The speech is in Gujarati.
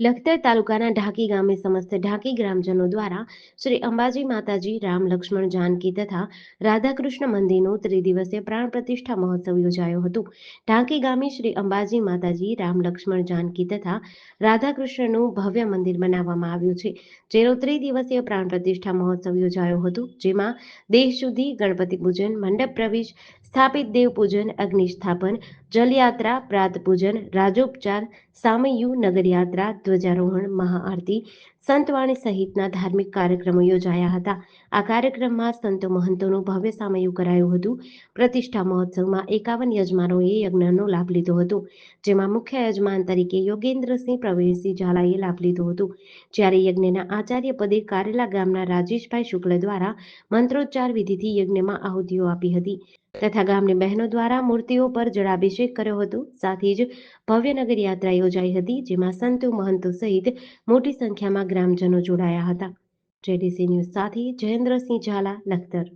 લખતર તાલુકાના ઢાકી ગામે સમસ્ત ઢાકી ગ્રામજનો દ્વારા શ્રી અંબાજી માતાજી, રામ લક્ષ્મણ જાનકી તથા રાધાકૃષ્ણ મંદિરનો ત્રિદિવસીય પ્રાણ પ્રતિષ્ઠા મહોત્સવ યોજાયો હતો. ઢાકી ગામે શ્રી અંબાજી માતાજી, રામ લક્ષ્મણ જાનકી તથા રાધાકૃષ્ણનું ભવ્ય મંદિર બનાવવામાં આવ્યું છે, જેનો ત્રિદિવસીય પ્રાણ પ્રતિષ્ઠા મહોત્સવ યોજાયો હતો, જેમાં દેશ સુધી ગણપતિ પૂજન, મંડપ પ્રવેશ, સ્થાપિત દેવ પૂજન, અગ્નિ સ્થાપન, જલયાત્રા, પ્રાત પૂજન, રાજોપચાર, સામયુ નગરયાત્રા ધ્વજારોહણ, મહાઆરતી, સંતવાણી સહિતના ધાર્મિક કાર્યક્રમો યોજાયા હતા. આ કાર્યક્રમમાં સંતો મહંતોનું ભવ્ય સામયું કરાયું હતું. પ્રતિષ્ઠા મહોત્સવમાં એકાવન યજમાનોએ યજ્ઞનો લાભ લીધો હતો, જેમાં મુખ્ય યજમાન તરીકે યોગેન્દ્રસિંહ પ્રવીણસિંહ ઝાલાએ લાભ લીધો હતો. જ્યારે યજ્ઞના આચાર્ય પદે કારેલા ગામના રાજેશભાઈ શુક્લ દ્વારા મંત્રોચ્ચાર વિધિથી યજ્ઞમાં આહુતિઓ આપી હતી. તથા ગામની બહેનો દ્વારા મૂર્તિઓ પર જળાભિષેક કર્યો હતો. સાથે જ ભવ્ય નગર યાત્રા યોજાઈ હતી, જેમાં સંતો મહંતો સહિત મોટી સંખ્યામાં ગ્રામજનો જોડાયા હતા. જેડીસી ન્યૂઝ સાથે જયેન્દ્રસિંહ ઝાલા, લખતર